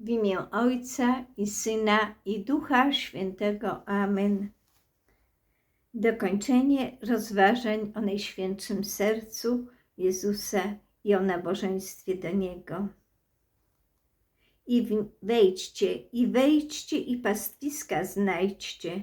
W imię Ojca i Syna i Ducha Świętego. Amen. Dokończenie rozważań o Najświętszym Sercu Jezusa i o nabożeństwie do Niego. I wejdźcie, i wejdźcie, i pastwiska znajdźcie.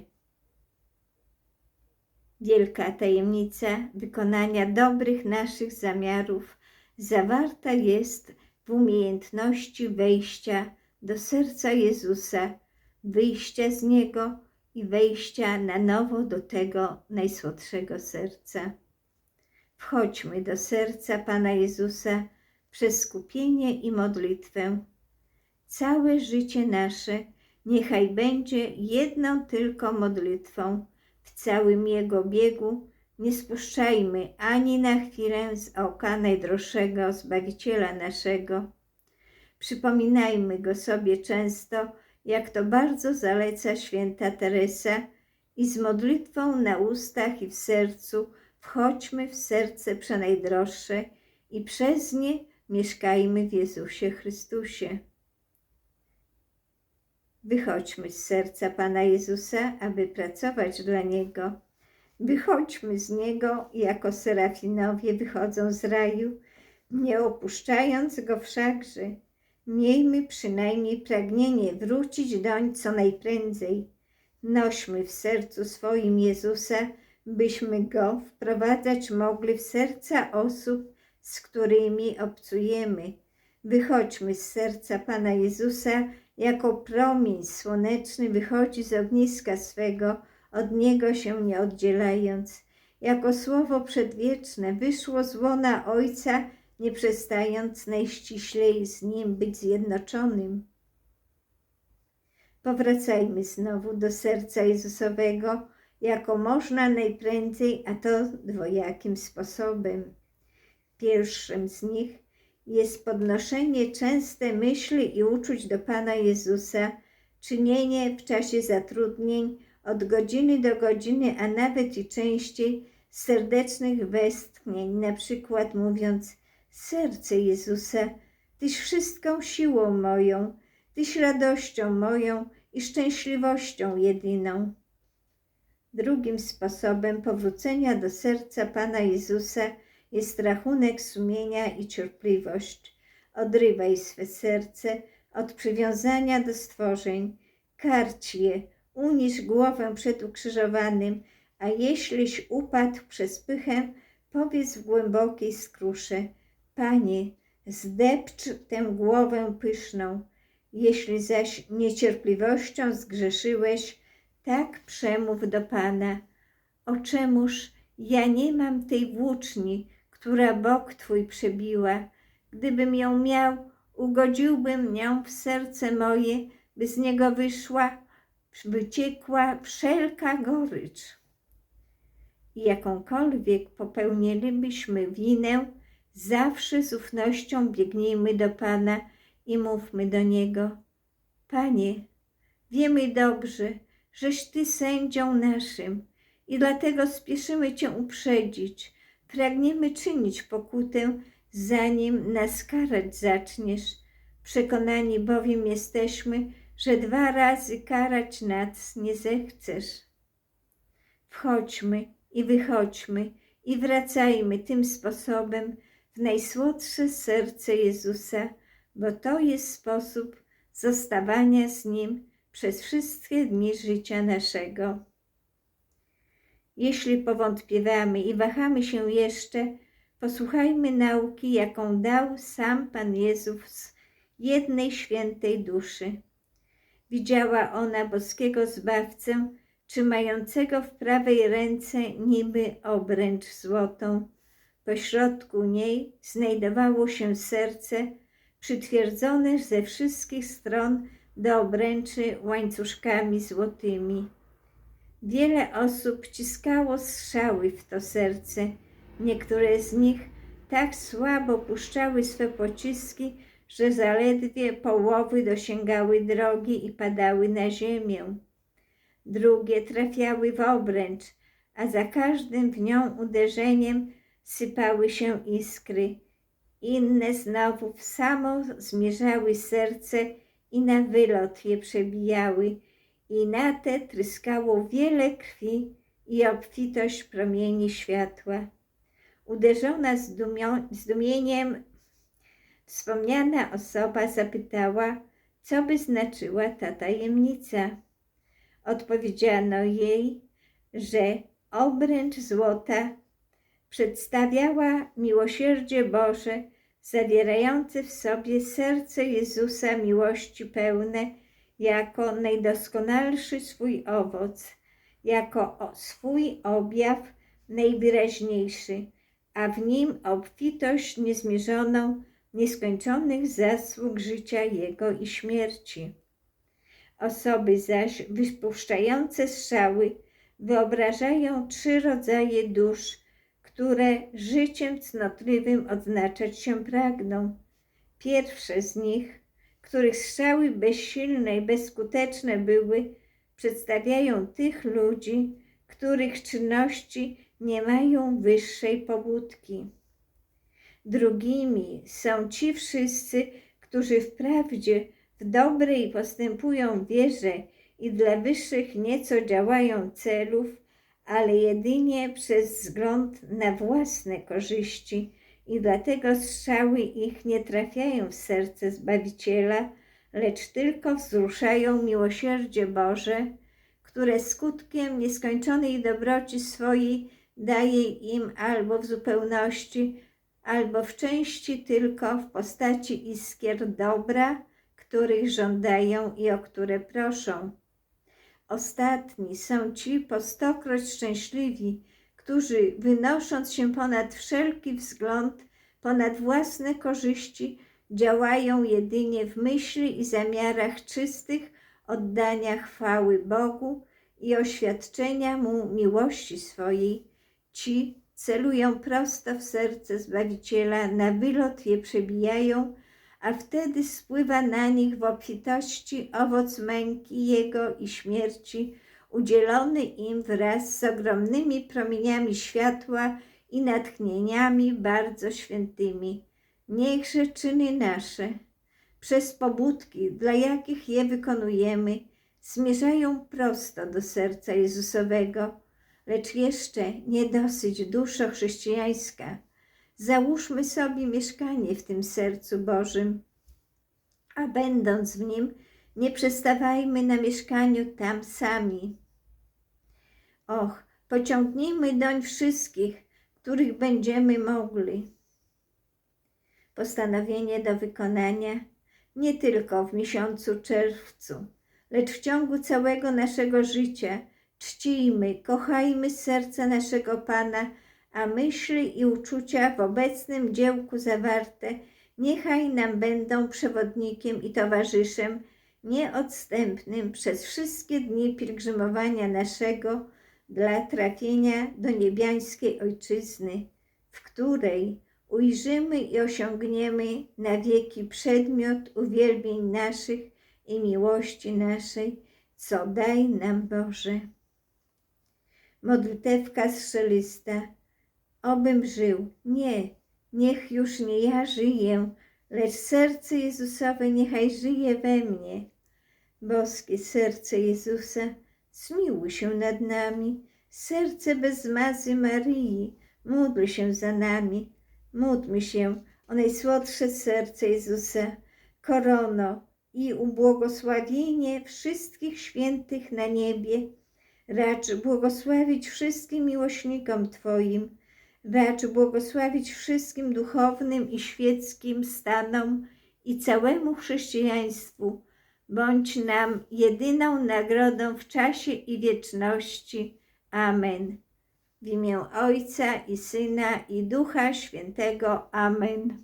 Wielka tajemnica wykonania dobrych naszych zamiarów zawarta jest w umiejętności wejścia do serca Jezusa, wyjścia z Niego i wejścia na nowo do tego najsłodszego serca. Wchodźmy do serca Pana Jezusa przez skupienie i modlitwę. Całe życie nasze niechaj będzie jedną tylko modlitwą. W całym Jego biegu nie spuszczajmy ani na chwilę z oka najdroższego Zbawiciela naszego. Przypominajmy go sobie często, jak to bardzo zaleca święta Teresa i z modlitwą na ustach i w sercu wchodźmy w serce przenajdroższe i przez nie mieszkajmy w Jezusie Chrystusie. Wychodźmy z serca Pana Jezusa, aby pracować dla Niego. Wychodźmy z Niego jako serafinowie wychodzą z raju, nie opuszczając Go wszakże. Miejmy przynajmniej pragnienie wrócić doń co najprędzej. Nośmy w sercu swoim Jezusa, byśmy Go wprowadzać mogli w serca osób, z którymi obcujemy. Wychodźmy z serca Pana Jezusa, jako promień słoneczny wychodzi z ogniska swego, od Niego się nie oddzielając. Jako słowo przedwieczne wyszło z łona Ojca, nie przestając najściślej z Nim być zjednoczonym. Powracajmy znowu do serca Jezusowego, jako można najprędzej, a to dwojakim sposobem. Pierwszym z nich jest podnoszenie częste myśli i uczuć do Pana Jezusa, czynienie w czasie zatrudnień od godziny do godziny, a nawet i częściej serdecznych westchnień, na przykład mówiąc Serce Jezusa, Tyś wszystką siłą moją, Tyś radością moją i szczęśliwością jedyną. Drugim sposobem powrócenia do serca Pana Jezusa jest rachunek sumienia i cierpliwość. Odrywaj swe serce od przywiązania do stworzeń, karć je, unisz głowę przed ukrzyżowanym, a jeśliś upadł przez pychę, powiedz w głębokiej skrusze, Panie, zdepcz tę głowę pyszną. Jeśli zaś niecierpliwością zgrzeszyłeś, tak przemów do Pana. O czemuż ja nie mam tej włóczni, która bok Twój przebiła. Gdybym ją miał, ugodziłbym nią w serce moje, by z niego wyszła, wyciekła wszelka gorycz. Jakąkolwiek popełnilibyśmy winę, zawsze z ufnością biegnijmy do Pana i mówmy do Niego. Panie, wiemy dobrze, żeś Ty sędzią naszym i dlatego spieszymy Cię uprzedzić. Pragniemy czynić pokutę, zanim nas karać zaczniesz. Przekonani bowiem jesteśmy, że dwa razy karać nas nie zechcesz. Wchodźmy i wychodźmy i wracajmy tym sposobem w najsłodsze serce Jezusa, bo to jest sposób zostawania z Nim przez wszystkie dni życia naszego. Jeśli powątpiewamy i wahamy się jeszcze, posłuchajmy nauki, jaką dał sam Pan Jezus jednej świętej duszy. Widziała ona boskiego Zbawcę, trzymającego w prawej ręce niby obręcz złotą. Pośrodku niej znajdowało się serce, przytwierdzone ze wszystkich stron do obręczy łańcuszkami złotymi. Wiele osób ciskało strzały w to serce. Niektóre z nich tak słabo puszczały swe pociski, że zaledwie połowy dosięgały drogi i padały na ziemię. Drugie trafiały w obręcz, a za każdym w nią uderzeniem sypały się iskry. Inne znowu w samo zmierzały serce i na wylot je przebijały i na te tryskało wiele krwi i obfitość promieni światła. Uderzona zdumieniem, wspomniana osoba zapytała, co by znaczyła ta tajemnica. Odpowiedziano jej, że obręcz złota przedstawiała miłosierdzie Boże, zawierające w sobie serce Jezusa miłości pełne, jako najdoskonalszy swój owoc, jako swój objaw najwyraźniejszy, a w nim obfitość niezmierzoną nieskończonych zasług życia Jego i śmierci. Osoby zaś wypuszczające strzały wyobrażają trzy rodzaje dusz, które życiem cnotliwym odznaczać się pragną. Pierwsze z nich, których strzały bezsilne i bezskuteczne były, przedstawiają tych ludzi, których czynności nie mają wyższej pobudki. Drugimi są ci wszyscy, którzy wprawdzie w dobrej postępują wierze i dla wyższych nieco działają celów, ale jedynie przez wzgląd na własne korzyści i dlatego strzały ich nie trafiają w serce Zbawiciela, lecz tylko wzruszają miłosierdzie Boże, które skutkiem nieskończonej dobroci swojej daje im albo w zupełności, albo w części tylko w postaci iskier dobra, których żądają i o które proszą. Ostatni są ci po stokroć szczęśliwi, którzy wynosząc się ponad wszelki wzgląd, ponad własne korzyści, działają jedynie w myśli i zamiarach czystych oddania chwały Bogu i oświadczenia Mu miłości swojej. Ci celują prosto w serce Zbawiciela, na wylot je przebijają, a wtedy spływa na nich w obfitości owoc męki Jego i śmierci, udzielony im wraz z ogromnymi promieniami światła i natchnieniami bardzo świętymi. Niechże czyny nasze, przez pobudki, dla jakich je wykonujemy, zmierzają prosto do serca Jezusowego, lecz jeszcze nie dosyć duszo chrześcijańska. Załóżmy sobie mieszkanie w tym sercu Bożym, a będąc w nim, nie przestawajmy na mieszkaniu tam sami. Och, pociągnijmy doń wszystkich, których będziemy mogli. Postanowienie do wykonania nie tylko w miesiącu czerwcu, lecz w ciągu całego naszego życia czcijmy, kochajmy serce naszego Pana, a myśli i uczucia w obecnym dziełku zawarte niechaj nam będą przewodnikiem i towarzyszem nieodstępnym przez wszystkie dni pielgrzymowania naszego dla trafienia do niebiańskiej Ojczyzny, w której ujrzymy i osiągniemy na wieki przedmiot uwielbień naszych i miłości naszej, co daj nam Boże. Modlitewka strzelista. Obym żył. Nie, niech już nie ja żyję, lecz serce Jezusowe niechaj żyje we mnie. Boskie serce Jezusa, zmiłuj się nad nami. Serce bez mazy Maryi, módl się za nami. Módlmy się o najsłodsze serce Jezusa, korono i ubłogosławienie wszystkich świętych na niebie. Racz błogosławić wszystkim miłośnikom Twoim, racz błogosławić wszystkim duchownym i świeckim stanom i całemu chrześcijaństwu. Bądź nam jedyną nagrodą w czasie i wieczności. Amen. W imię Ojca i Syna i Ducha Świętego. Amen.